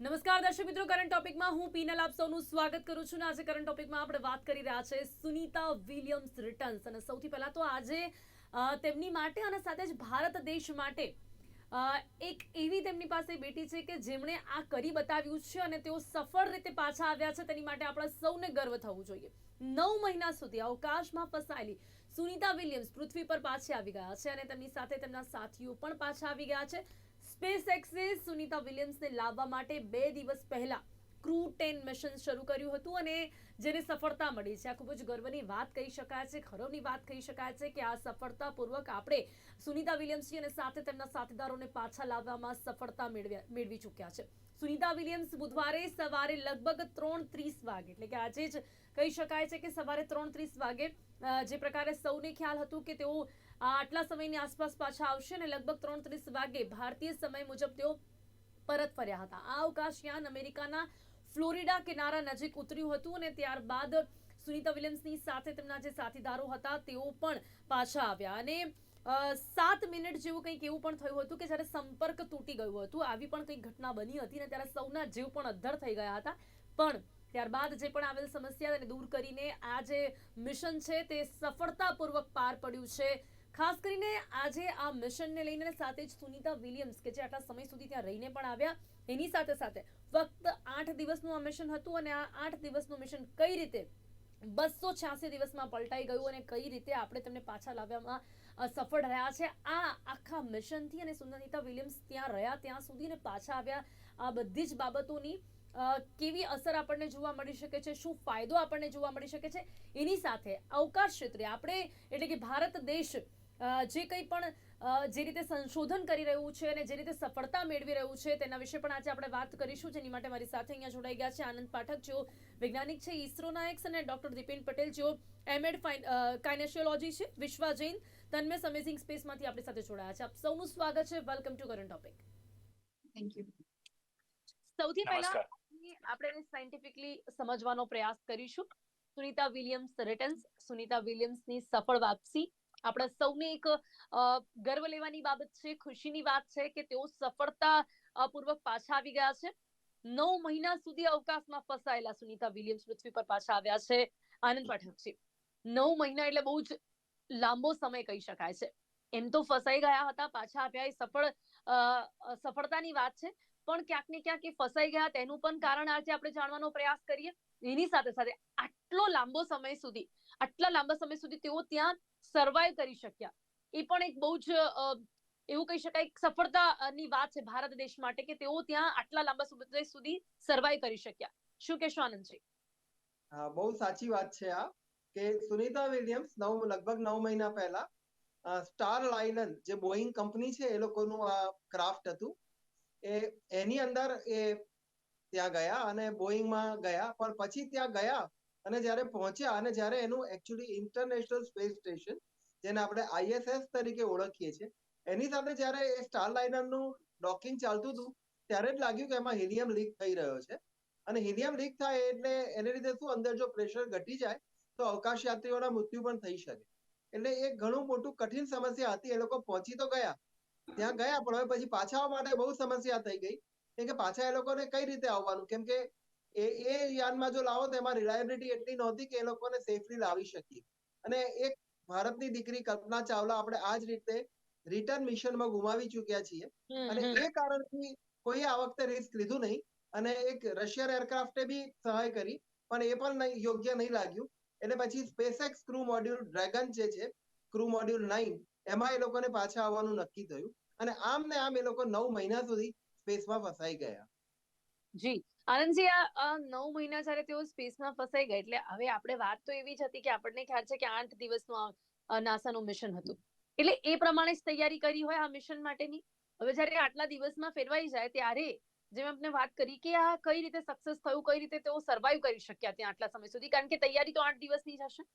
નમસ્કાર દર્શક મિત્રો કરંટ ટોપિકમાં હું પીનલ આપ સૌનું સ્વાગત કરું છું આજે કરંટ ટોપિકમાં આપણે વાત કરી રહ્યા છે સુનીતા વિલિયમ્સ રિટર્ન્સ. અને સૌથી પહેલાં તો આજે તેમની માટે અને સાથે જ ભારત દેશ માટે એક એવી તેમની પાસે બેટી છે કે જેમણે આ કરી બતાવ્યું છે અને તેઓ સફળ રીતે પાછા આવ્યા છે. તેની માટે આપણે સૌને ગર્વ થવું જોઈએ. નવ મહિના સુધી અવકાશમાં ફસાયેલી સુનીતા વિલિયમ્સ પૃથ્વી પર પાછી આવી ગયા છે અને તેમની સાથે તેમના સાથીઓ પણ પાછા આવી ગયા છે. સ્પેસ એક્સે સુનિતા વિલિયમ્સને લાવવા માટે બે દિવસ પહેલા ક્રૂ ટેન મિશન શરૂ કર્યું હતું અને જેને સફળતા મળી છે. આ ખૂબ જ ગર્વની વાત કહી શકાય છે, ખરવની વાત કહી શકાય છે કે આ સફળતાપૂર્વક આપણે સુનિતા વિલિયમ્સજી અને સાથે તેમના સાથીદારોને પાછા લાવવામાં સફળતા મેળવ્યા, મેળવી ચૂક્યા છે. સુનિતા વિલિયમ્સ બુધવારે સવારે લગભગ ત્રણ ત્રીસ વાગે, એટલે કે આજે જ કહી શકાય છે કે સવારે ત્રણ ત્રીસ વાગે જે પ્રકારે સૌને ખ્યાલ હતું કે તેઓ આટલા સમયની આસપાસ પાછા આવશે અને લગભગ ત્રણ ત્રીસ વાગે ભારતીય સમય મુજબ તેઓ પરત ફર્યા હતા. આ અવકાશયાન અમેરિકાના ફ્લોરિડા કિનારા નજીક ઉતર્યું હતું અને ત્યારબાદ સુનીતા વિલિયમ્સની સાથે તેમના જે સાથીદારો હતા તેઓ પણ પાછા આવ્યા. અને સાત મિનિટ જેવું કંઈક એવું પણ થયું હતું કે જ્યારે સંપર્ક તૂટી ગયું હતું, આવી પણ કંઈક ઘટના બની હતી ને ત્યારે સૌના જીવ પણ અદ્ધર થઈ ગયા હતા. પણ ત્યારબાદ જે પણ આવેલ સમસ્યા તેને દૂર કરીને આ જે મિશન છે તે સફળતાપૂર્વક પાર પડ્યું છે. ખાસ કરીને આજે આ મિશનને લઈને સાથે જ સુનીતા વિલિયમ્સ કે જે આટલા સમય સુધી ત્યાં રહીને પણ આવ્યા, એની સાથે સાથે ફક્ત આઠ દિવસનું આ મિશન હતું અને આ આઠ દિવસનું મિશન કઈ રીતે બસો છ્યાસી દિવસમાં પલટાઈ ગયું અને કઈ રીતે આપણે તેમને પાછા લાવવામાં સફળ રહ્યા છે. આ આખા મિશનથી અને સુનિતા વિલિયમ્સ ત્યાં રહ્યા, ત્યાં સુધી અને પાછા આવ્યા. આ બધી જ બાબતોની કેવી અસર આપણને જોવા મળી શકે છે, શું ફાયદો આપણને જોવા મળી શકે છે, એની સાથે અવકાશ ક્ષેત્રે આપણે, એટલે કે ભારત દેશ જે કંઈ પણ જે રીતે સંશોધન કરી રહ્યું છે અને જે રીતે સફળતા મેળવી રહ્યું છે તેના વિશે પણ આજે આપણે વાત કરીશું. જેની માટે મારી સાથે અહીંયા જોડાઈ ગયા છે આનંદ પાઠક જેઓ વૈજ્ઞાનિક છે ઇસરોના એક્સ અને ડોક્ટર દીપેન પટેલ જેઓ એમએડ કાઇનેશિયોલોજી છે વિશ્વા જૈન તન્મે અમેઝિંગ સ્પેસમાંથી આપણી સાથે જોડાયા છે. આપ સૌનું સ્વાગત છે. Welcome to current topic. Thank you સૌથી પહેલા આપણે સાયન્ટિફિકલી સમજવાનો પ્રયાસ કરીશું. સુનીતા વિલિયમ્સ રિટર્ન્સ સુનીતા વિલિયમ્સની સફળ વાપસી આપણા સૌને એક ગર્વ લેવાની બાબત છે, ખુશીની વાત છે કે તેઓ સફળતા પૂર્વક પાછા આવી ગયા છે. નવ મહિના સુધી અવકાશમાં ફસાયેલા સુનીતા વિલિયમ્સ પૃથ્વી પર પાછા આવ્યા છે, આનંદ પાઠકજી નવ મહિના એટલે બહુ જ લાંબો સમય કહી શકાય છે. એમ તો ફસાઈ ગયા હતા, પાછા આવ્યા એ સફળ સફળતાની વાત છે. પણ ક્યાંક ને ક્યાંક એ ફસાઈ ગયા તેનું પણ કારણ આજે આપણે જાણવાનો પ્રયાસ કરીએ. એની સાથે સાથે આટલો લાંબો સમય સુધી આટલા લાંબા સમય સુધી તેઓ ત્યાં સર્વાઈવ કરી શક્યા. એ પણ એક બહુ જ એવું કહી શકાય સફળતાની વાત છે ભારત દેશ માટે કે તેઓ ત્યાં આટલા લાંબા સમય સુધી સર્વાઈવ કરી શક્યા. શું કહેશો આનંદજી? હા, બહુ સાચી વાત છે આ કે સુનિતા વિલિયમ્સ નવ, લગભગ નવ મહિના પહેલા સ્ટાર લાઇનન જે બોઈંગ કંપની છે એ લોકોનું આ ક્રાફ્ટ હતું, એ, એની અંદર એ ત્યાં ગયા અને બોઈંગમાં ગયા, પણ પછી ત્યાં ગયા અને જ્યારે પહોંચ્યા અને જ્યારે એનું એકચ્યુઅલી ઇન્ટરનેશનલ સ્પેસ સ્ટેશન જેને આપણે આઈએસએસ તરીકે ઓળખીએ છીએ, એની સાથે જ્યારે એ સ્ટાર લાઇનરનું ડોકિંગ ચાલતું હતું, ત્યારે જ લાગ્યું કે એમાં હિલિયમ લીક થઈ રહ્યો છે. અને હિલિયમ લીક થાય એટલે એને લીધે શું અંદર જો પ્રેશર ઘટી જાય, તો અવકાશ યાત્રીઓના મૃત્યુ પણ થઈ શકે. એટલે એ ઘણું મોટું કઠિન સમસ્યા હતી. એ લોકો પહોંચી તો ગયા. ત્યાં ગયા, પણ હવે પછી પાછા આવવા માટે બહુ સમસ્યા થઈ ગઈ. કેમ કે પાછા એ લોકોને કઈ રીતે આવવાનું? કેમ કે એ એ યાનમાં જો લાવો તો એમાં રિલાયબિલિટી એટલી નહોતી કે એ લોકોને સેફલી લાવી શકીએ. અને એક ભારતની દીકરી કલ્પના ચાવલા આપણે આ જ રીતે રિટર્ન મિશનમાં ગુમાવી ચૂક્યા છીએ. અને એ કારણથી કોઈએ આ વખતે રિસ્ક લીધું નહીં. અને એક રશિયન એરક્રાફ્ટે બી સહાય કરી પણ એ પણ યોગ્ય નહીં લાગ્યું. એટલે પછી સ્પેસએક્સ ક્રૂ મોડ્યુલ ડ્રેગન જે છે ક્રૂ મોડ્યુલ નાઇન એમાં એ લોકોને પાછા આવવાનું નક્કી થયું. અને આમ ને આમ એ લોકો નવ મહિના સુધી સ્પેસમાં ફસાઈ ગયા. જી. આનંદજી, આ નવ મહિના જયારે તેઓ સ્પેસમાં ફસાઈ ગયા, એટલે હવે આપણે વાત તો એવી જ હતી કે આપણને ખ્યાલ છે કે આઠ દિવસનું નાસાનું મિશન હતું. એટલે એ પ્રમાણે જ તૈયારી કરી હોય આ મિશન માટેની. હવે જયારે આટલા દિવસમાં ફેરવાઈ જાય, ત્યારે જેમ આપણે વાત કરી કે આ કઈ રીતે સક્સેસ થયું, કઈ રીતે તેઓ સર્વાઈવ કરી શક્યા ત્યાં આટલા સમય સુધી, કારણ કે તૈયારી તો આઠ દિવસની જ હશે.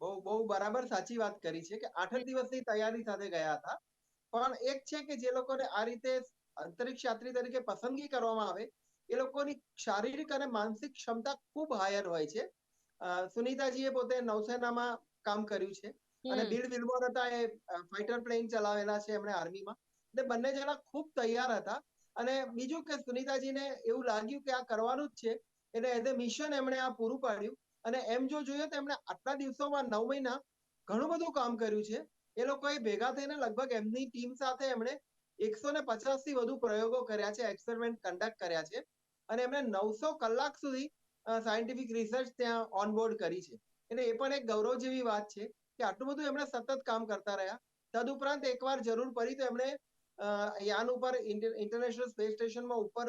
બહુ બહુ બરાબર સાચી વાત કરી છે કે આઠ દિવસની તૈયારી સાથે ગયા હતા. પણ એક છે કે જે લોકોને આ રીતે અંતરિક્ષ યાત્રી તરીકે પસંદગી કરવામાં આવે એ લોકોની શારીરિક અને માનસિક ક્ષમતા ખૂબ હાયર હોય છે. સુનીતાજીએ પોતે નૌસેનામાં કામ કર્યું છે. અને બિલ વિલ્મોર હતા એ ફાઈટર પ્લેન ચલાવેલા છે એમણે આર્મીમાં. એટલે બંને જણા ખૂબ તૈયાર હતા. અને બીજું કે સુનિતાજીને એવું લાગ્યું કે આ કરવાનું જ છે. એટલે એઝ એ મિશન એમણે આ પૂરું પાડ્યું. અને એમ જો જોઈએ તો એમણે આટલા દિવસોમાં નવ મહિના ઘણું બધું કામ કર્યું છે. એ લોકોએ ભેગા થઈને લગભગ એમની ટીમ સાથે એમણે એકસો ને પચાસથી વધુ પ્રયોગો કર્યા છે એક્સપેરિમેન્ટ કન્ડક્ટ કર્યા છે. અને એમણે નવસો કલાક સુધી સાયન્ટિફિક રિસર્ચ ત્યાં ઓનબોર્ડ કરી છે. એટલે એ પણ એક ગૌરવ જેવી વાત છે કે આટલું બધું એમણે સતત કામ કરતા રહ્યા. તદુપરાંત એકવાર જરૂર પડી તો એમણે યાન ઉપર ઇન્ટરનેશનલ સ્પેસ સ્ટેશનમાં ઉપર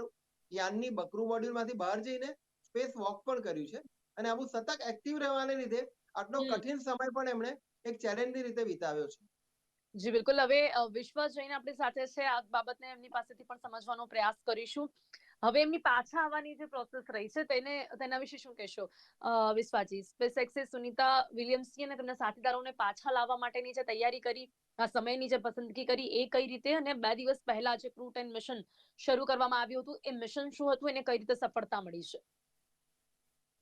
યાનની બકરું મોડ્યુલમાંથી બહાર જઈને સ્પેસ વોક પણ કર્યું છે. અને આવું સતત એક્ટિવ રહેવાને લીધે આટલો કઠિન સમય પણ એમણે એક ચેલેન્જની રીતે વિતાવ્યો છે. જી બિલકુલ. હવે વિશ્વ વિશ્વાસ જૈન આપણી સાથે છે. આ બાબતને એમની પાસેથી પણ સમજવાનો પ્રયાસ કરીશું. હવે એમની પાછા આવવાની જે પ્રોસેસ રહી છે, તેને, તેના વિશે શું કહેશો? વિશ્વાજી સ્પેસ એક્સે સુનિતા વિલિયમ્સજી અને તેમના સાથીદારોને પાછા લાવવા માટેની જે તૈયારી કરી, આ સમયની જે પસંદગી કરી, એ કઈ રીતે અને બે દિવસ પહેલા જે ક્રૂ ટેન મિશન શરૂ કરવામાં આવ્યું હતું, એ મિશન શું હતું, એને કઈ રીતે સફળતા મળી છે?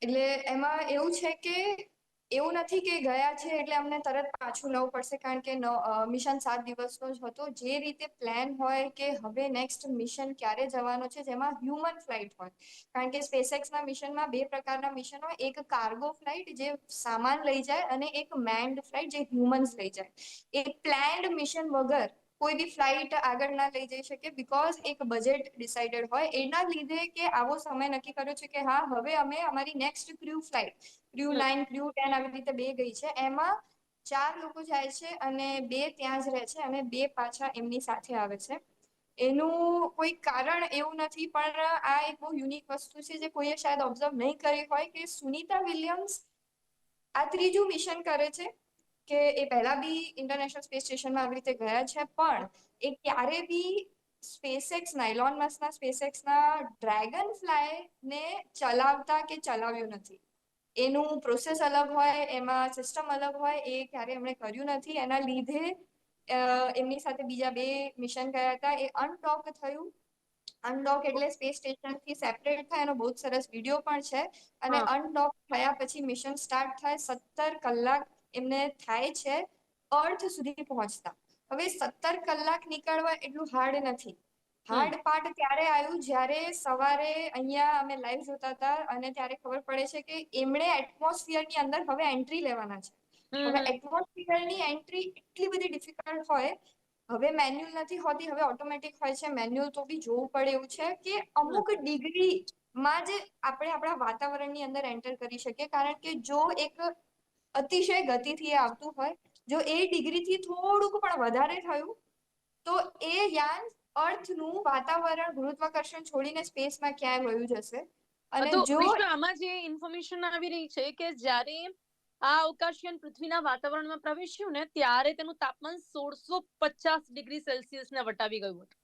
એટલે એમાં એવું છે કે એવું નથી કે ગયા છે એટલે અમને તરત પાછું લેવું પડશે, કારણ કે મિશન સાત દિવસનો જ હતો. જે રીતે પ્લાન હોય કે હવે નેક્સ્ટ મિશન ક્યારે જવાનો છે, જેમાં હ્યુમન ફ્લાઇટ હોય. કારણ કે સ્પેસેક્સના મિશનમાં બે પ્રકારના મિશન હોય. એક કાર્ગો ફ્લાઇટ જે સામાન લઈ જાય અને એક મેન્ડ ફ્લાઇટ જે હ્યુમન્સ લઈ જાય. એ પ્લાન્ડ મિશન વગર કોઈ બી ફ્લાઇટ આગળ ના લઈ જઈ શકે બીકોઝ એક બજેટ ડિસાઇડેડ હોય. એના લીધે કે આવો સમય નક્કી કર્યો છે કે હા હવે અમે અમારી next crew flight crew line nine crew ten આવી રીતે બે ગઈ છે. એમાં ચાર લોકો જાય છે અને બે ત્યાં જ રહે છે અને બે પાછા એમની સાથે આવે છે. એનું કોઈ કારણ એવું નથી પણ આ એક બહુ યુનિક વસ્તુ છે જે કોઈએ શાયદ ઓબ્ઝર્વ નહીં કરી હોય કે સુનિતા વિલિયમ્સ આ ત્રીજું મિશન કરે છે. કે એ પહેલા બી ઇન્ટરનેશનલ સ્પેસ સ્ટેશનમાં આવી રીતે ગયા છે પણ એ ક્યારે બી સ્પેસએક્સ નાઇલોન મસ્કના સ્પેસએક્સના ડ્રેગન ફ્લાયને ચલાવતા કે ચલાવ્યું નથી. એનું પ્રોસેસ અલગ હોય એમાં સિસ્ટમ અલગ હોય એ ક્યારે એમણે કર્યું નથી. એના લીધે એમની સાથે બીજા બે મિશન ગયા હતા. એ અનડોક થયું. અનડોક એટલે સ્પેસ સ્ટેશનથી સેપરેટ થાય એનો બહુ સરસ વીડિયો પણ છે. અને. અનડોક થયા પછી મિશન સ્ટાર્ટ થાય સત્તર કલાક એમને થાય છે અર્થ સુધી પહોંચતા. હવે સત્તર કલાક નીકળવા એટલું હાર્ડ નથી. હાર્ડ પાર્ટ ત્યારે આવ્યું જ્યારે સવારે અહીંયા અમે લાઈવ જોતા હતા અને ત્યારે ખબર પડે છે કે એમણે એટમોસ્ફિયરની અંદર હવે એન્ટ્રી લેવાના છે. હવે. એટમોસ્ફિયરની એન્ટ્રી એટલી બધી ડિફિકલ્ટ હોય હવે મેન્યુઅલ નથી હોતી હવે ઓટોમેટિક હોય છે. મેન્યુઅલ તો બી જોવું પડે એવું છે કે અમુક ડિગ્રી માં જે આપણે આપણા વાતાવરણની અંદર એન્ટર કરી શકીએ. કારણ કે જો એક અતિશય ગતિથી એ આવતું હોય. જો એ ડિગ્રીથી થોડુંક પણ વધારે થયું તો એ યાન અર્થનું વાતાવરણ ગુરુત્વાકર્ષણ છોડીને સ્પેસમાં ક્યાંય વયું જશે. અને જો આમાં જે ઇન્ફોર્મેશન આવી રહી છે કે જ્યારે આ અવકાશયાન પૃથ્વીના વાતાવરણમાં પ્રવેશ્યું ને ત્યારે તેનું તાપમાન સોળસો પચાસ ડિગ્રી સેલ્સિયસને વટાવી ગયું હતું.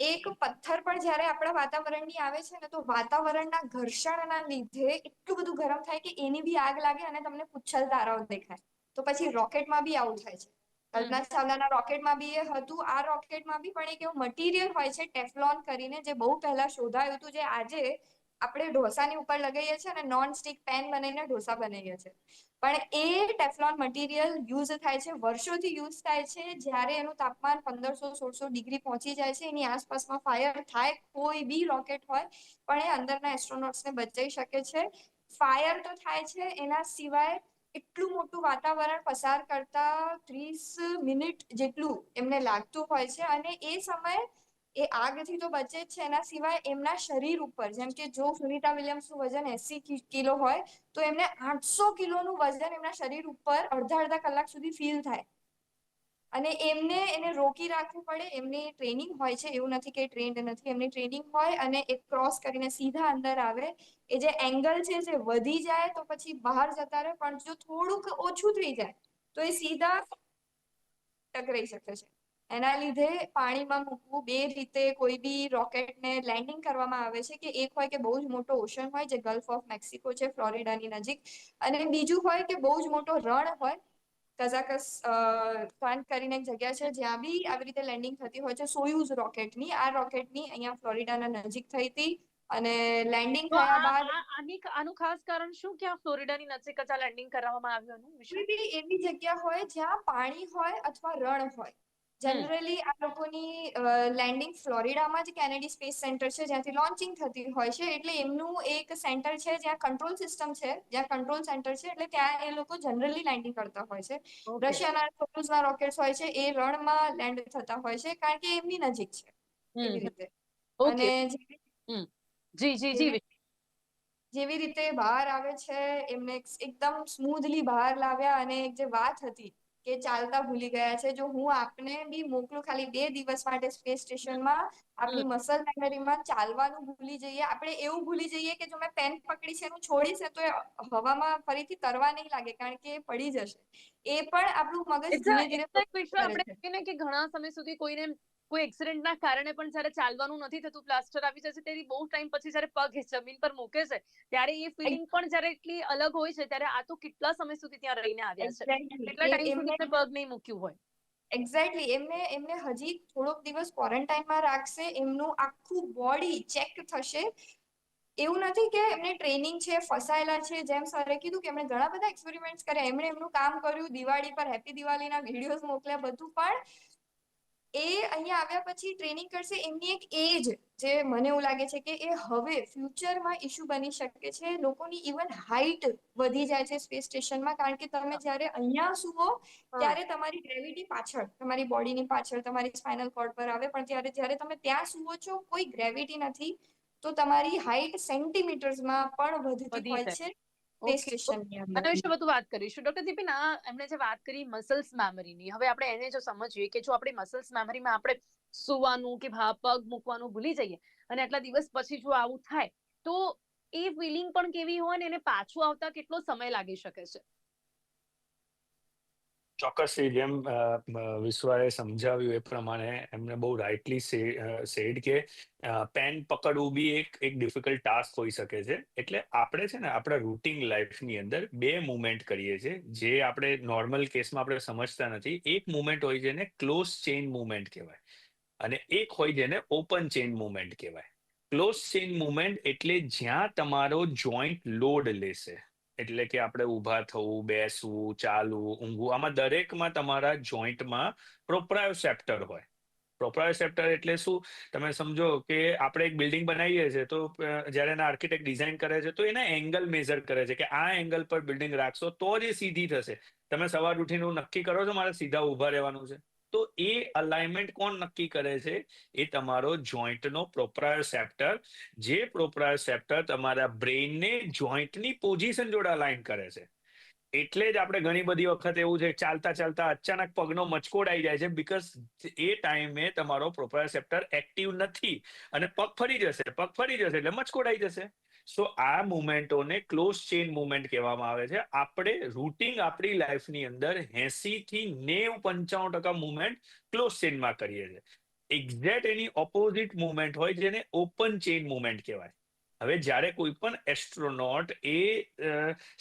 એક પથ્થર પણ જ્યારે આપણા વાતાવરણની આવે છે ને, તો વાતાવરણના ઘર્ષણના લીધે એટલું બધું ગરમ થાય કે એની બી આગ લાગે અને તમને પૂછલ તારાઓ દેખાય. તો પછી રોકેટમાં બી આવું થાય છે. કલ્પના ચાવલાના રોકેટમાં બી એ હતું. આ રોકેટમાં બી પણ એક એવું મટીરિયલ હોય છે, ટેફલોન કરીને, જે બહુ પહેલા શોધાયું હતું, જે આજે આપણે ઢોસાની ઉપર લગાવીએ છીએ અને નોન સ્ટિક પેન બનાવીને ઢોસા બનાવીએ છીએ. પણ એ ટેફલોન મટીરિયલ યુઝ થાય છે, વર્ષોથી યુઝ થાય છે, જ્યારે એનું તાપમાન પંદરસો, સોળસો ડિગ્રી પહોંચી જાય છે, એની આસપાસમાં ફાયર થાય કોઈ બી રોકેટ હોય, પણ એ અંદરના એસ્ટ્રોનોટ્સને બચાવી શકે છે. ફાયર તો થાય છે, એના સિવાય એટલું મોટું વાતાવરણ પસાર કરતા ત્રીસ મિનિટ જેટલું એમને લાગતું હોય છે અને એ સમયે એ આગથી તો બચે જ છે. એના સિવાય એમના શરીર ઉપર, જેમ કે જો સુનિતા વિલિયમ્સનું વજન એસી કિલો હોય, તો એમને આઠસો કિલોનું વજન એમના શરીર ઉપર અડધા અડધા કલાક સુધી ફીલ થાય. અને એમને એને રોકી રાખવું પડે. એમની ટ્રેનિંગ હોય છે. એવું નથી કે ટ્રેન્ડ નથી. એમની ટ્રેનિંગ હોય અને એ ક્રોસ કરીને સીધા અંદર આવે. એ જે એંગલ છે, જે વધી જાય તો પછી બહાર જતા રહે. પણ જો થોડુંક ઓછું થઈ જાય, તો એ સીધા ટકરાઈ શકે છે. એના લીધે પાણીમાં મૂકવું બે રીતે કોઈ બી રોકેટને લેન્ડિંગ કરવામાં આવે છે કે એક હોય કે બહુ જ મોટો ઓશન હોય જે ગલ્ફ ઓફ મેક્સિકો છે ફ્લોરિડાની નજીક. અને બીજું હોય કે બહુ જ મોટો રણ હોય કઝાકસ પ્લાન્ટ કરીને એક જગ્યા છે જ્યાં બી આવી રીતે લેન્ડિંગ થતી હોય છે. સોયુઝ રોકેટની આ રોકેટની અહીંયા ફ્લોરિડાના નજીક થઈ હતી અને લેન્ડિંગ થયા બાદ આની ખાસ કારણ શું? કે આ ફ્લોરિડાની નજીક જ આ લેન્ડિંગ કરવામાં આવ્યું એનું જગ્યા હોય જ્યાં પાણી હોય અથવા રણ હોય. જનરલી આ લોકોની લેન્ડિંગ ફ્લોરિડામાં જ કેનેડી સ્પેસ સેન્ટર છે જ્યાંથી લોન્ચિંગ થતી હોય છે. એટલે એમનું એક સેન્ટર છે જ્યાં કંટ્રોલ સિસ્ટમ છે જ્યાં કંટ્રોલ સેન્ટર છે એટલે ત્યાં એ લોકો જનરલી લેન્ડિંગ કરતા હોય છે. રશિયાના ક્રુઝના રોકેટ્સ હોય છે એ રણમાં લેન્ડ થતા હોય છે કારણ કે એમની નજીક છે એવી રીતે. અને જી જી જી. જેવી રીતે બહાર આવે છે એમને એકદમ સ્મૂધલી બહાર લાવ્યા અને એક જે વાત હતી કે ચાલતા ભૂલી ગયા છે. જો હું આપને બી મોકલું ખાલી બે દિવસ માટે સ્પેસ સ્ટેશનમાં આપણી મસલ મેમરીમાં ચાલવાનું ભૂલી જઈએ. આપણે એવું ભૂલી જઈએ કે જો મેં પેન પકડી છે એનું છોડીશ ને તો એ હવામાં ફરીથી તરવા નહીં લાગે કારણ કે એ પડી જશે. એ પણ આપણું મગજ ધીરે ધીરે કે ઘણા સમય સુધી કોઈને કોઈ એક્સિડન્ટના કારણે પણ જ્યારે ચાલવાનું નથી થતું પ્લાસ્ટર આવી જશે તેની બહુ ટાઈમ પછી જ્યારે પગ જમીન પર મૂકે છે ત્યારે એ ફિલિંગ પણ જ્યારે એટલી અલગ હોય છે ત્યારે આ તો કેટલા સમય સુધી ત્યાં રહીને આવ્યા છે? કેટલા ટાઈમ સુધી પગ નહીં મૂક્યું હોય? એક્ઝેક્ટલી એમને એમને હજી થોડોક દિવસ ક્વોરન્ટાઇનમાં રાખશે એમનું આખું બોડી ચેક થશે. એવું નથી કે એમને ટ્રેનિંગ છે ફસાયેલા છે જેમ સરે કીધું કે એમણે ઘણા બધા એક્સપેરિમેન્ટ કર્યા એમણે એમનું કામ કર્યું દિવાળી પર હેપી દિવાળીના વિડીયોઝ મોકલ્યા બધું. પણ એ અહીંયા આવ્યા પછી ટ્રેનિંગ કરશે એમની એક એજ જે મને એવું લાગે છે કે એ હવે ફ્યુચરમાં ઇશ્યુ બની શકે છે. લોકોની ઇવન હાઈટ વધી જાય છે સ્પેસ સ્ટેશનમાં કારણ કે તમે જ્યારે અહીંયા સુવો ત્યારે તમારી ગ્રેવિટી પાછળ તમારી બોડીની પાછળ તમારી સ્પાઇનલ કોર્ડ પર આવે. પણ ત્યારે જ્યારે તમે ત્યાં સુવો છો કોઈ ગ્રેવિટી નથી. તો તમારી હાઈટ સેન્ટીમીટર્સમાં પણ વધતી હોય છે. આના વિશે વધુ વાત કરીશું. ડોક્ટર દીપિન આ એમણે જે વાત કરી મસલ્સ મેમરીની હવે આપણે એને જો સમજીએ કે જો આપણી મસલ્સ મેમરીમાં આપણે સુવાનું કે ભા પગ મૂકવાનું ભૂલી જઈએ અને આટલા દિવસ પછી જો આવું થાય તો એ ફિલિંગ પણ કેવી હોય ને એને પાછું આવતા કેટલો સમય લાગી શકે છે. ચોક્કસથી જેમ વિશ્વાએ સમજાવ્યું એ પ્રમાણે એમને બહુ રાઇટલી સેડ કે પેન પકડવું બી એક એક ડિફિકલ્ટ ટાસ્ક હોઈ શકે છે. એટલે આપણે છે ને આપણા રૂટીન લાઈફની અંદર બે મુમેન્ટ કરીએ છીએ. જે આપણે નોર્મલ કેસમાં આપણે સમજતા નથી. એક મુમેન્ટ હોય છે ને ક્લોઝ ચેઇન મુવમેન્ટ કહેવાય. અને એક હોય જેને ઓપન ચેઇન મુમેન્ટ કહેવાય. ક્લોઝ ચેઇન મુમેન્ટ એટલે જ્યાં તમારો જોઈન્ટ લોડ લેશે. એટલે કે આપણે ઊભા થવું, બેસવું, ચાલવું, ઊંઘવું, આમાં દરેકમાં તમારા જોઈન્ટમાં પ્રોપ્રાયોસેપ્ટર હોય. પ્રોપ્રાયોસેપ્ટર એટલે શું? તમે સમજો કે આપણે એક બિલ્ડિંગ બનાવીએ છીએ તો જ્યારે એના આર્કિટેક્ટ ડિઝાઇન કરે છે, તો એના એંગલ મેઝર કરે છે, કે આ એંગલ પર બિલ્ડિંગ રાખશો તો જ એ સીધી થશે. તમે સવાર ઉઠીને નક્કી કરો છો, મારે સીધા ઊભા રહેવાનું છે. તો એ અલાઇનમેન્ટ કોણ નક્કી કરે છે? એ તમારો જોઈન્ટનો પ્રોપ્રાયોસેપ્ટર જે પ્રોપ્રાયોસેપ્ટર તમારા બ્રેઇનને જોઈન્ટની પોઝિશન જોડે અલાઇન કરે છે. એટલે જ આપણે ઘણી બધી વખત એવું છે, ચાલતા ચાલતા અચાનક પગનો મચકોડ આવી જાય છે બીકોઝ એ ટાઈમે તમારો પ્રોપ્રાયોસેપ્ટર એક્ટિવ નથી. અને પગ ફરી જશે, પગ ફરી જશે એટલે મચકોડ આવી જશે. સો આ મુમેન્ટોને ક્લોઝ ચેઇન મુમેન્ટ કહેવામાં આવે છે. આપણે રૂટિંગ આપણી લાઈફની અંદર એસી થી નેવ પંચાવન ટકા મુમેન્ટ ક્લોઝ ચેઇનમાં કરીએ છીએ. એક્ઝેક્ટ એની ઓપોઝિટ મુમેન્ટ હોય જેને ઓપન ચેઇન મુમેન્ટ કહેવાય. હવે જ્યારે કોઈ પણ એસ્ટ્રોનોટ એ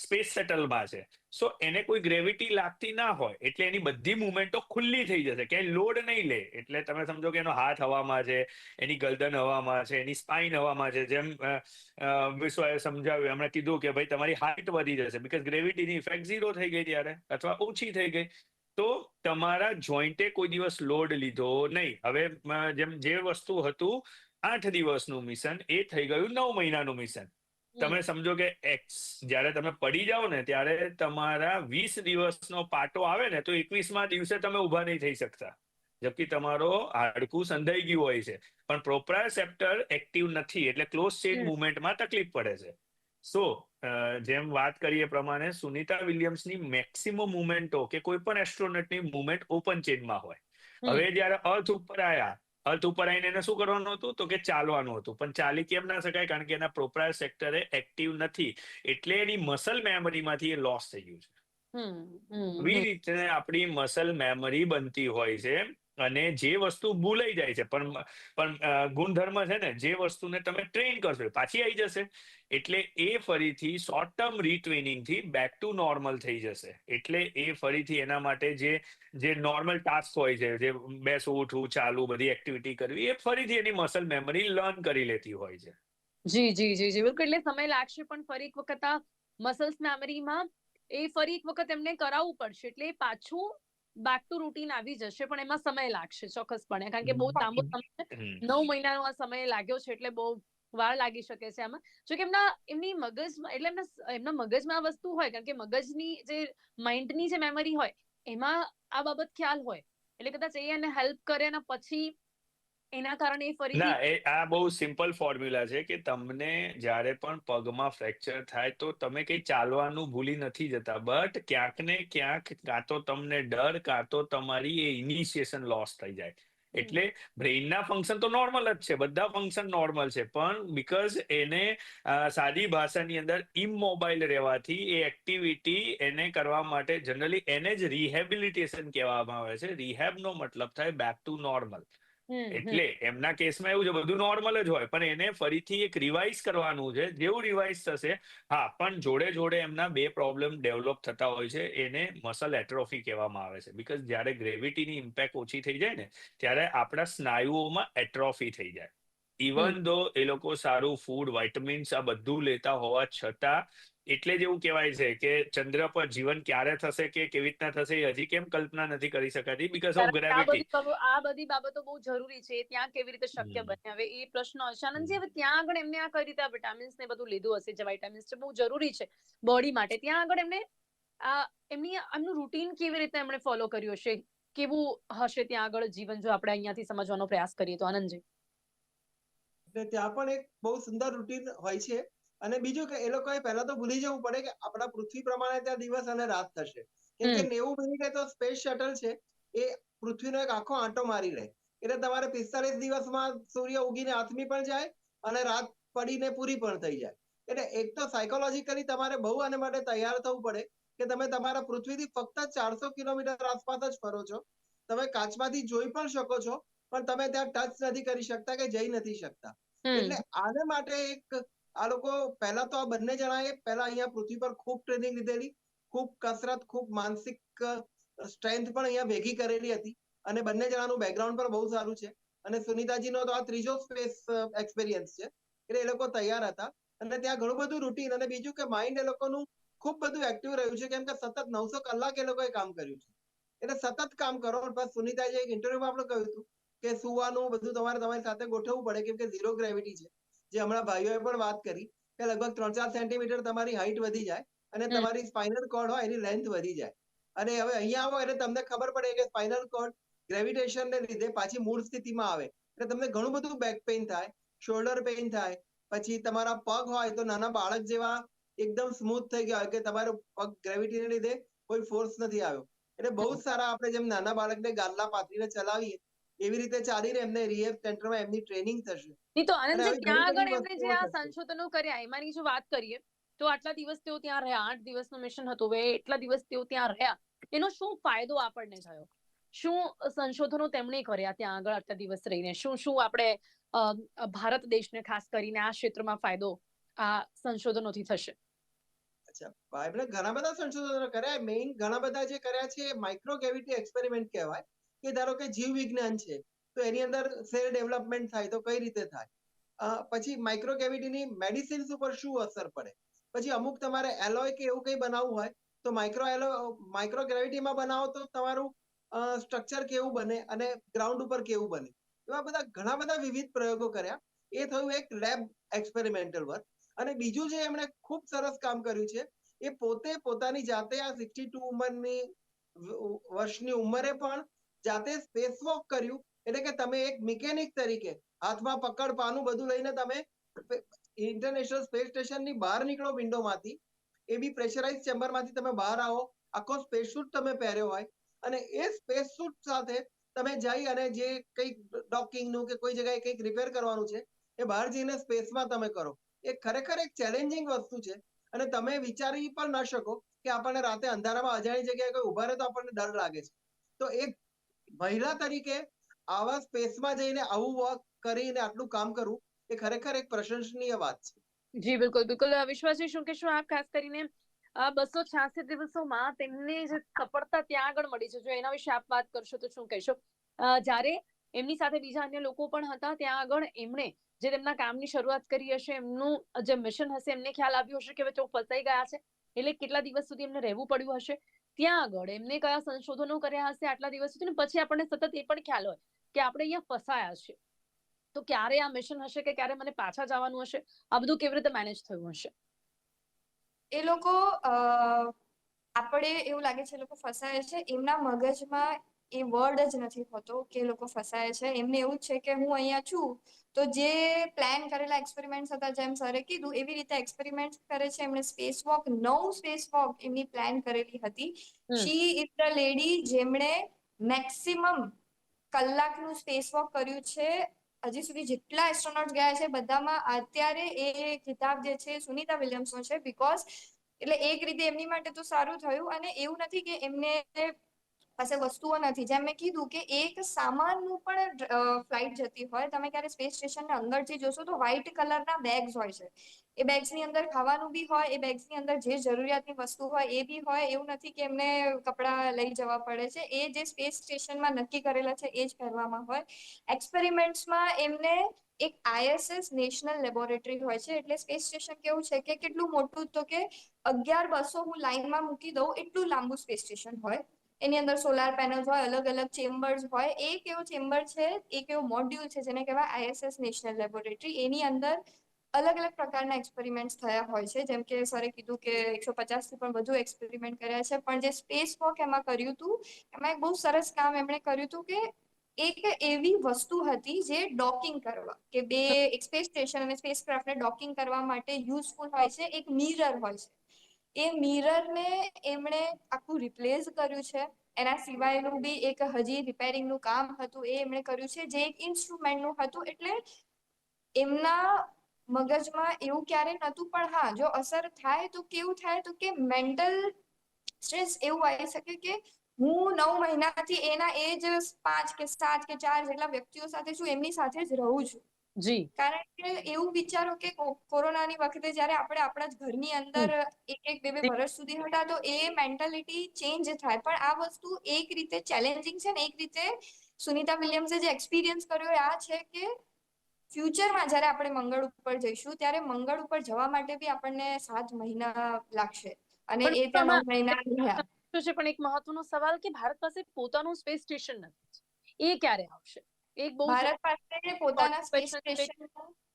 સ્પેસ શટલમાં છે, સો એને કોઈ ગ્રેવિટી લાગતી ના હોય, એટલે એની બધી મુવમેન્ટો ખુલ્લી થઈ જશે, ક્યાંય લોડ નહીં લે, એટલે તમે સમજો કે એનો હાથ હવામાં છે, એની ગલદન હવામાં છે, એની સ્પાઇન હવામાં છે, જેમ વિશ્વાએ સમજાવ્યું, એમણે કીધું કે ભાઈ તમારી હાઇટ વધી જશે બીકોઝ ગ્રેવિટીની ઇફેક્ટ ઝીરો થઈ ગઈ ત્યારે, અથવા ઓછી થઈ ગઈ, તો તમારા જોઈન્ટે કોઈ દિવસ લોડ લીધો નહીં. હવે જેમ જે વસ્તુ હતું આઠ દિવસનું મિશન એ થઈ ગયું નવ મહિનાનું મિશન તમે સમજો કે એક્સ જ્યારે તમે પડી જાઓ ને ત્યારે તમારા વીસ દિવસનો પાટો આવે ને તો એકવીસમાં દિવસે તમે ઊભા નહીં થઈ શકતા. જબકી તમારો હાડકું સંધાઈ ગયું હોય છે. પણ પ્રોપ્રાયોસેપ્ટર એક્ટિવ નથી એટલે ક્લોઝ ચેઇન હમ. મુવમેન્ટમાં તકલીફ પડે છે. સો જેમ વાત કરીએ પ્રમાણે સુનિતા વિલિયમ્સની મેક્સિમમ મુવમેન્ટો કે કોઈ પણ એસ્ટ્રોનટની મુવમેન્ટ ઓપન ચેઇનમાં હોય. હવે જ્યારે અર્થ ઉપર આયા અર્થ ઉપર આવીને એને શું કરવાનું હતું? તો કે ચાલવાનું હતું. પણ ચાલી કેમ ના શકાય? કારણ કે એના પ્રોપરાયર સેક્ટરે એક્ટિવ નથી. એટલે એની મસલ મેમરીમાંથી એ લોસ થઈ ગયું છે. આવી રીતે આપણી મસલ મેમરી બનતી હોય છે. અને જે વસ્તુ ભૂલાઈ જાય છે, પણ પણ ગુણધર્મ છે ને, જે વસ્તુને તમે ટ્રેન કરશો પાછી આવી જશે. એટલે એ ફરીથી શોર્ટ ટર્મ રીટ્રેનિંગથી બેક ટુ નોર્મલ થઈ જશે. એટલે એ ફરીથી એના માટે જે જે નોર્મલ ટાસ્ક હોય છે, જે બેસવું ઉઠવું ચાલુ બધી એક્ટિવિટી કરવી, એ ફરીથી એની મસલ મેમરી લર્ન કરી લેતી હોય છે. જી જી જી જી, બિલકુલ. એટલે સમય લાગશે પણ ફરી એક વખત આ મસલ્સ મેમરીમાં એ ફરી એક વખત એમને કરાવવું પડશે. એટલે પાછું બેક ટુ રૂટીન આવી જશે પણ એમાં સમય લાગશે ચોક્કસપણે. કારણ કે બહુ લાંબો સમય નવ મહિનાનો આ સમય લાગ્યો છે એટલે બહુ વાર લાગી શકે છે આમાં. જો કે એમના એમની મગજમાં એટલે એમના એમના મગજમાં આ વસ્તુ હોય કારણ કે મગજની જે માઇન્ડની જે મેમરી હોય એમાં આ બાબત ખ્યાલ હોય. એટલે કદાચ એ એને હેલ્પ કરે અને પછી એના કારણે ફરી ના એ આ બહુ સિમ્પલ ફોર્મ્યુલા છે કે તમને જ્યારે પણ પગમાં ફ્રેક્ચર થાય તો તમે કઈ ચાલવાનું ભૂલી નથી જતા. બટ ક્યાંક ને ક્યાંક કાં તો તમને ડર કાં તો તમારી એ ઇનિશિયેશન લોસ થઈ જાય. એટલે બ્રેઇનના ફંક્શન તો નોર્મલ જ છે બધા ફંક્શન નોર્મલ છે. પણ બીકોઝ એને સાદી ભાષાની અંદર ઇમોબાઇલ રહેવાથી એ એક્ટિવિટી એને કરવા માટે જનરલી એને જ રિહેબિલિટેશન કહેવામાં આવે છે. રિહેબનો મતલબ થાય બેક ટુ નોર્મલ. એટલે એમના કેસમાં એવું છે બધું નોર્મલ જ હોય પણ એને ફરીથી એક રિવાઇઝ કરવાનું છે જેવું રિવાઇઝ થશે હા પણ જોડે જોડે એમના બે પ્રોબ્લેમ ડેવલપ થતા હોય છે એને મસલ એટ્રોફી કહેવામાં આવે છે બીકોઝ જ્યારે ગ્રેવિટીની ઇમ્પેક્ટ ઓછી થઈ જાય ને ત્યારે આપણા સ્નાયુઓમાં એટ્રોફી થઈ જાય. ઇવન દો એ લોકો સારું ફૂડ વાઇટમિન્સ આ બધું લેતા હોવા છતાં એટલે જ એવું કહેવાય છે કે ચંદ્ર પર જીવન ક્યારે થશે કે કેવી રીતના થશે એ હજી કેમ કલ્પના નથી કરી શકાતી બીકોઝ ઓફ ગ્રેવિટી આ બધી બાબતો બહુ જરૂરી છે ત્યાં કેવી રીતે શક્ય બને. હવે એ પ્રશ્ન હશે આનંદજી હવે ત્યાં આગળ એમને આ કઈ રીતે વિટામિન્સ ને બધું લીધું હશે જે વિટામિન્સ છે બહુ જરૂરી છે બોડી માટે. ત્યાં આગળ એમને આ એમની એમનું રૂટીન કેવી રીતે એમણે ફોલો કર્યું હશે? કેવું હશે ત્યાં આગળ જીવન જો આપણે અહીંયાથી સમજવાનો પ્રયાસ કરીએ તો? આનંદજી. એટલે ત્યાં પણ એક બહુ સુંદર રૂટીન હોય છે. અને બીજું કે એ લોકોએ પહેલા તો ભૂલી જવું પડે કે આપણા પૃથ્વી પ્રમાણે ત્યાં દિવસ અને રાત થશે. કેમ કે નેવું મિનિટે તો સ્પેસ શટલ છે એ પૃથ્વીનો એક આખો આંટો મારી લે. એટલે તમારે પિસ્તાલીસ દિવસમાં સૂર્ય ઉગીને આથમી પણ જાય અને રાત પડીને પૂરી પણ થઈ જાય. એટલે એક તો સાયકોલોજીકલી તમારે બહુ આને માટે તૈયાર થવું પડે કે તમે તમારા પૃથ્વીથી ફક્ત ચારસો કિલોમીટર આસપાસ જ ફરો છો. તમે કાચમાંથી જોઈ પણ શકો છો પણ તમે ત્યાં ટચ નથી કરી શકતા કે જઈ નથી શકતા. એટલે આને માટે એક આ લોકો પહેલા તો આ બંને જણાએ પહેલા અહીંયા પૃથ્વી પર ખૂબ ટ્રેનિંગ લીધેલી, ખૂબ કસરત, ખૂબ માનસિક સ્ટ્રેન્થ પણ અહીંયા ભેગી કરેલી હતી અને બંને જણાનું બેકગ્રાઉન્ડ પણ બહુ સારું છે. અને સુનિતાજીનો તો આ ત્રીજો સ્પેસ એક્સપિરિયન્સ છે. એટલે એ લોકો તૈયાર હતા અને ત્યાં ઘણું બધું રૂટીન અને બીજું કે માઇન્ડ એ લોકોનું ખૂબ બધું એક્ટિવ રહ્યું છે, કેમ કે સતત નવસો કલાક એ લોકોએ કામ કર્યું છે. એટલે સતત કામ કરો બસ સુનિતાજી એક ઇન્ટરવ્યુમાં આપણે કહ્યું હતું કે સુવાનું બધું તમારે તમારી સાથે ગોઠવવું પડે, કેમ કે ઝીરો ગ્રેવિટી છે. જે હમણાં ભાઈઓએ પણ વાત કરી કે લગભગ ત્રણ ચાર સેન્ટીમીટર તમારી હાઈટ વધી જાય અને તમારી સ્પાઇનલ કોર્ડ હોય એની લેન્થ વધી જાય. અને હવે અહીંયા આવો એટલે તમને ખબર પડે કે સ્પાઇનલ કોર્ડ ગ્રેવિટેશન ને લીધે પાછી મૂળ સ્થિતિમાં આવે. એટલે તમને ઘણું બધું બેક પેઇન થાય શોલ્ડર પેઇન થાય પછી તમારા પગ હોય તો નાના બાળક જેવા એકદમ સ્મૂથ થઈ ગયા હોય કે તમારો પગ ગ્રેવિટીને લીધે કોઈ ફોર્સ નથી આવ્યો. એટલે બહુ જ સારા આપણે જેમ નાના બાળકને ગાદલા પાથરીને ચલાવીએ એવી રીતે ચાલીને એમને રિહેબ સેન્ટરમાં એમની ટ્રેનિંગ થશે. નહીં તો આનંદજી ત્યાં આગળ એમણે જે આ સંશોધનો કર્યા એમાંની જો વાત કરીએ તો આટલા દિવસ તેઓ ત્યાં રહ્યા આઠ દિવસનું મિશન હતું હવે એટલા દિવસ તેઓ ત્યાં રહ્યા એનો શું ફાયદો આપણને થયો? શું સંશોધનો તેમણે કર્યા ત્યાં આગળ આટલા દિવસ રહીને? શું શું આપણે ભારત દેશને ખાસ કરીને આ ક્ષેત્રમાં ફાયદો આ સંશોધનોથી થશે? અચ્છા એમણે ઘણા બધા સંશોધનો કર્યા. મેઇન ઘણા બધા જે કર્યા છે માઇક્રો કેવિટી એક્સપેરિમેન્ટ કહેવાય. કે ધારો કે જીવ વિજ્ઞાન છે, તો એની અંદર સેલ ડેવલપમેન્ટ થાય તો કઈ રીતે થાય? પછી માઇક્રો કેવિટીની મેડિસિન્સ ઉપર શું અસર પડે? પછી અમુક તમારે એલોય કે એવું કંઈ બનાવવું હોય, તો માઇક્રો એલો માઇક્રો ગ્રેવિટીમાં બનાવો તો તમારું સ્ટ્રક્ચર કેવું બને અને ગ્રાઉન્ડ ઉપર કેવું બને? એવા બધા ઘણા બધા વિવિધ પ્રયોગો કર્યા. એ થયું એક લેબ એક્સપેરિમેન્ટલ વર્ક અને બીજું જે એમણે ખૂબ સરસ કામ કર્યું છે, એ પોતે પોતાની જાતે આ સિક્સટી ટુ ઉંમરની વર્ષની ઉંમરે પણ જાતે સ્પેસ વોક કર્યું એટલે કે તમે એક મિકેનિક તરીકે હાથમાં પકડ, પાનું બધું લઈને તમે ઇન્ટરનેશનલ સ્પેસ સ્ટેશનની બહાર નીકળો વિન્ડોમાંથી એ બી પ્રેશરાઇઝ ચેમ્બરમાંથી તમે બહાર આવો. આખો સ્પેસ સૂટ તમે પહેર્યો હોય. અને એ સ્પેસ સૂટ સાથે તમે જઈ અને જે કંઈક ડોકિંગનું કે કોઈ જગ્યાએ કંઈક રિપેર કરવાનું છે, એ બહાર જઈને સ્પેસમાં તમે કરો. એ ખરેખર એક ચેલેન્જિંગ વસ્તુ છે. અને તમે વિચારી પણ ન શકો કે આપણને રાતે અંધારામાં અજાણી જગ્યાએ કોઈ ઊભા રહે તો આપણને ડર લાગે છે. તો એક મહિલા તરીકે આવા સ્પેસમાં જઈને આવું વર્ક કરીને આટલું કામ કરવું એ ખરેખર એક પ્રશંસનીય વાત છે. જી, બિલકુલ બિલકુલ. વિશ્વાસજી, શું કહેશો આપ? ખાસ કરીને બસો છ્યાસી દિવસોમાં તેમને જે સફળતા ત્યાં આગળ મળી છે. જો એના વિશે આપ વાત કરશો તો શું કહેશો? જ્યારે એમની સાથે બીજા અન્ય લોકો પણ હતા, ત્યાં આગળ એમણે જે તેમના કામની શરૂઆત કરી હશે, એમનું જે મિશન હશે, એમને ખ્યાલ આવ્યો હશે કે હવે તેઓ ફસાઈ ગયા છે. એટલે કેટલા દિવસ સુધી એમને રહેવું પડ્યું હશે? ત્યાં આગળ એમને કયા સંશોધનો કર્યા હશે આટલા દિવસ સુધી પછી આપણને સતત એ પણ ખ્યાલ હોય કે આપણે અહીંયા ફસાયા છે તો ક્યારે આ મિશન હશે કે ક્યારે મને પાછા જવાનું હશે? આ બધું કેવી રીતે મેનેજ થયું હશે? એ લોકો આપણે એવું લાગે છે લોકો ફસાય છે. એમના મગજમાં એ વર્ડ જ નથી હોતો કે લોકો ફસાય છે. એમને એવું છે કે હું અહીંયા છું તો જે પ્લાન કરેલા એક્સપેરિમેન્ટ હતા જેમ સરે કીધું એવી રીતે એક્સપેરિમેન્ટ કરે છે. એમણે સ્પેસ વોક નવ સ્પેસ વોક એમની પ્લાન કરેલી હતી. શી ઇઝ ધ લેડી જેમણે મેક્સિમમ કલાકનું સ્પેસ વોક કર્યું છે. હજી સુધી જેટલા એસ્ટ્રોનોટ ગયા છે બધામાં અત્યારે એ ખિતાબ જે છે સુનિતા વિલિયમ્સનો છે બીકોઝ એટલે એક રીતે એમની માટે તો સારું થયું અને એવું નથી કે એમને પાસે વસ્તુઓ નથી. જેમ મેં કીધું કે એક સામાનનું પણ ફ્લાઇટ જતી હોય, તમે ક્યારે સ્પેસ સ્ટેશનના અંદરથી જોશો તો વ્હાઇટ કલરના બેગ્સ હોય છે. એ બેગ્સની અંદર ખાવાનું બી હોય, એ બેગ્સની અંદર જે જરૂરિયાતની વસ્તુ હોય એ બી હોય. એવું નથી કે એમને કપડાં લઈ જવા પડે છે. એ જે સ્પેસ સ્ટેશનમાં નક્કી કરેલા છે એ જ પહેરવામાં હોય. એક્સપેરિમેન્ટ્સમાં એમને એક આઈએસએસ નેશનલ લેબોરેટરી હોય છે. એટલે સ્પેસ સ્ટેશન કેવું છે કે કેટલું મોટું તો કે અગિયાર બસો હું લાઈનમાં મૂકી દઉં એટલું લાંબુ સ્પેસ સ્ટેશન હોય. એની અંદર સોલાર પેનલ્સ હોય અલગ અલગ ચેમ્બર્સ હોય એક એવો ચેમ્બર છે? એક એવો મોડ્યુલ છે? જેને કહેવાય આઈએસએસ નેશનલ લેબોરેટરી એની અંદર અલગ અલગ પ્રકારના એક્સપેરિમેન્ટ્સ થયા હોય છે. જેમ કે સરે કીધું કે એકસો પચાસથી પણ વધુ એક્સપેરિમેન્ટ કર્યા છે. પણ જે સ્પેસ વોક એમાં કર્યું હતું, એમાં એક બહુ સરસ કામ એમણે કર્યું હતું કે એક એવી વસ્તુ હતી જે ડોકિંગ કરવા, કે બે એક સ્પેસ સ્ટેશન અને સ્પેસ ક્રાફ્ટને ડોકિંગ કરવા માટે યુઝફુલ હોય છે. એક મિરર હોય છે. એ મિરરને એમણે આખું રિપ્લેસ કર્યું છે. એના સિવાયનું બી એક હજી રિપેરિંગનું કામ હતું એ એમણે કર્યું છે. જે એક ઇન્સ્ટ્રુમેન્ટનું હતું એટલે એમના મગજમાં એવું ક્યારે નહોતું, પણ હા, જો અસર થાય તો કેવું થાય તો કે મેન્ટલ સ્ટ્રેસ એવું આવી શકે કે હું નવ મહિનાથી એના એ જ પાંચ કે સાત કે ચાર જેટલા વ્યક્તિઓ સાથે છું, એમની સાથે જ રહું છું. જી. કારણ કે એવું વિચારો કે કોરોનાની વખતે જ્યારે આપણે આપણા જ ઘરની અંદર એક એક બે બે વર્ષ સુધી હતા તો એ મેન્ટાલિટી ચેન્જ થાય. પણ આ વસ્તુ એક રીતે ચેલેન્જિંગ છે ને એક રીતે સુનિતા વિલિયમ્સે જે એક્સપિરિયન્સ કર્યો આ છે કે ફ્યુચરમાં જ્યારે આપણે મંગળ ઉપર જઈશું ત્યારે મંગળ ઉપર જવા માટે બી આપણને સાત મહિના લાગશે. અને એ ત્રણ મહિના રહ્યા. છે? પણ એક મહત્વનો સવાલ કે ભારત પાસે પોતાનું સ્પેસ સ્ટેશન નથી. એ ક્યારે આવશે? એક બહુ ભારત પાસે પોતાના સ્પેસ સ્ટેશન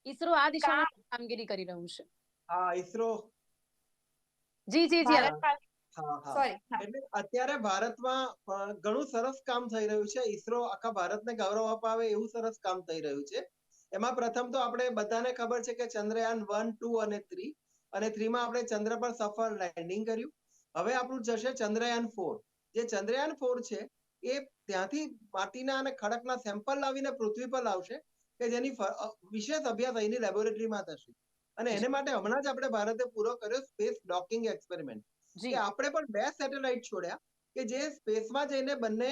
ઈસરો આ દિશામાં કામગીરી કરી રહ્યું છે. હા ઈસરો. જી જી જી એટલે અત્યારે ભારતમાં ઘણું સરસ કામ થઈ રહ્યું છે. ઈસરો આખા ભારતને ગૌરવ અપાવે એવું સરસ કામ થઈ રહ્યું છે. એમાં પ્રથમ તો આપણે બધાને ખબર છે કે ચંદ્રયાન વન ટુ અને થ્રી. અને થ્રીમાં આપણે ચંદ્ર પર સફળ લેન્ડિંગ કર્યું. હવે આપણું જશે ચંદ્રયાન ફોર. જે ચંદ્રયાન ફોર છે એ ત્યાંથી માટીના અને ખડકના સેમ્પલ લાવીને પૃથ્વી પર લાવશે કે જેની વિશેષ અભ્યાસ અહીંની લેબોરેટરીમાં થશે. અને એને માટે હમણાં જ આપણે ભારતે પૂરો કર્યો સ્પેસ ડોકિંગ એક્સપેરિમેન્ટ કે આપણે પણ બે સેટેલાઇટ છોડ્યા કે જે સ્પેસમાં જઈને બંને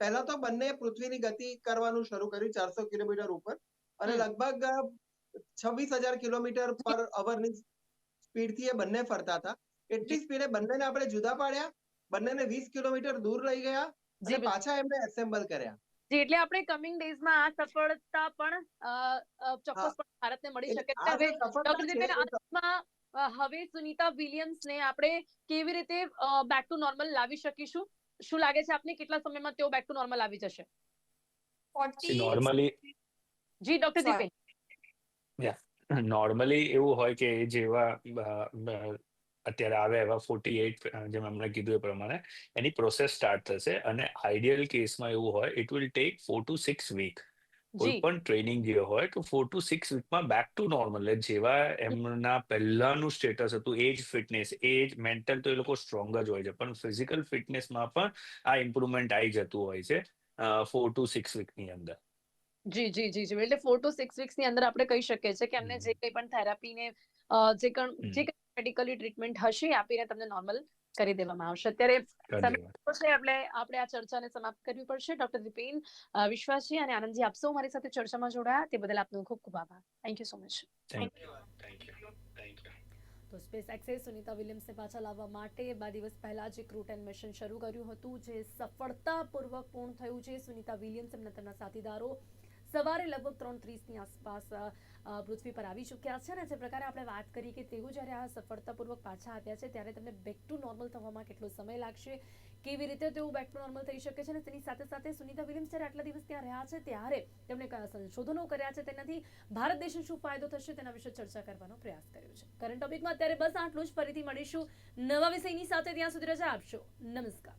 પહેલા તો બંને પૃથ્વીની ગતિ કરવાનું શરૂ કર્યું ચારસો કિલોમીટર ઉપર અને લગભગ છવ્વીસ હજાર કિલોમીટર પર અવરની સ્પીડથી એ બંને ફરતા હતા. એટલી સ્પીડે બંનેને આપણે જુદા પાડ્યા. બંનેને વીસ કિલોમીટર દૂર લઈ ગયા. જી પાછા એમને એસેમ્બલ કર્યા. જી એટલે આપણે કમિંગ ડેઝમાં આ સફળતા પણ ચોક્કસપણે ભારતને મળી શકે. છે હવે સુનીતા વિલિયમ્સ ડોક્ટર છે, દીપેન એ અંતમાં હવે સુનીતા વિલિયમ્સને આપણે કેવી રીતે બેક ટુ નોર્મલ લાવી શકીશું? શું લાગે છે આપને? કેટલા સમયમાં તેઓ બેક ટુ નોર્મલ આવી જશે? નોર્મલી જી ડોક્ટર દીપેન. નોર્મલી એવું હોય કે જેવા અત્યારે આવે એવા ફોર્ટી એઇટ જેમ એમણે કીધું એ પ્રમાણે એની પ્રોસેસ સ્ટાર્ટ થશે અને આઈડિયલ કેસમાં એવું હોય it will take four to six week કોઈ પણ ટ્રેનિંગ જે હોય તો ફોર ટુ સિક્સ વીકમાં બેક ટુ નોર્મલ જેવા એમના પહેલાનું સ્ટેટસ હતું એજ ફિટનેસ એજ મેન્ટલ તો એ લોકો સ્ટ્રોંગ જ હોય છે પણ ફિઝિકલ ફિટનેસમાં પણ આ ઇમ્પ્રુવમેન્ટ આવી જતું હોય છે ફોર ટુ સિક્સ વીકની અંદર. જી જી જી જી. એટલે ફોર ટુ સિક્સ વીક્સની અંદર આપણે કહી શકીએ છીએ કે એમને જે કંઈ પણ થેરાપીને જે કણ હમ. મેડિકલી ટ્રીટમેન્ટ હશે આપીને તમને નોર્મલ કરી દેવામાં આવશે. અત્યારે તો આપણે આ ચર્ચાને સમાપ્ત કરવી પડશે. ડોક્ટર દીપેન વિશ્વાસજી અને આનંદજી આપ સૌ મારી સાથે ચર્ચામાં જોડાયા. તે બદલ આપનો ખૂબ ખૂબ આભાર. Thank you so much thank you thank you thank you તો સ્પેસ એક્સેસ સુનિતા વિલિયમ્સને પાછા લાવવા માટે બે દિવસ પહેલા જે ક્રૂ એન્ડ મિશન શરૂ કર્યું હતું જે સફળતાપૂર્વક પૂર્ણ થયું છે. સુનિતા વિલિયમ્સ એમના તેમના સાથીદારો સવારે લગભગ ત્રણ ત્રીસની આસપાસ પૃથ્વી પર આવી ચૂક્યા છે અને જે પ્રકારે આપણે વાત કરી કે તેઓ જ્યારે આ સફળતાપૂર્વક પાછા આવ્યા છે, ત્યારે તેમને બેક ટુ નોર્મલ થવામાં કેટલો સમય લાગશે? કેવી રીતે તેઓ બેક ટુ નોર્મલ થઈ શકે છે? અને તેની સાથે સાથે સુનિતા વિલિયમ્સ જ્યારે આટલા દિવસ ત્યાં રહ્યા છે, ત્યારે તેમણે કયા સંશોધનો કર્યા છે તેનાથી ભારત દેશને શું ફાયદો થશે તેના વિશે ચર્ચા કરવાનો પ્રયાસ કર્યો છે. કરંટ ટોપિકમાં અત્યારે બસ આટલું જ. ફરીથી મળીશું. નવા વિષયની સાથે ત્યાં સુધી રજા આપશો. નમસ્કાર.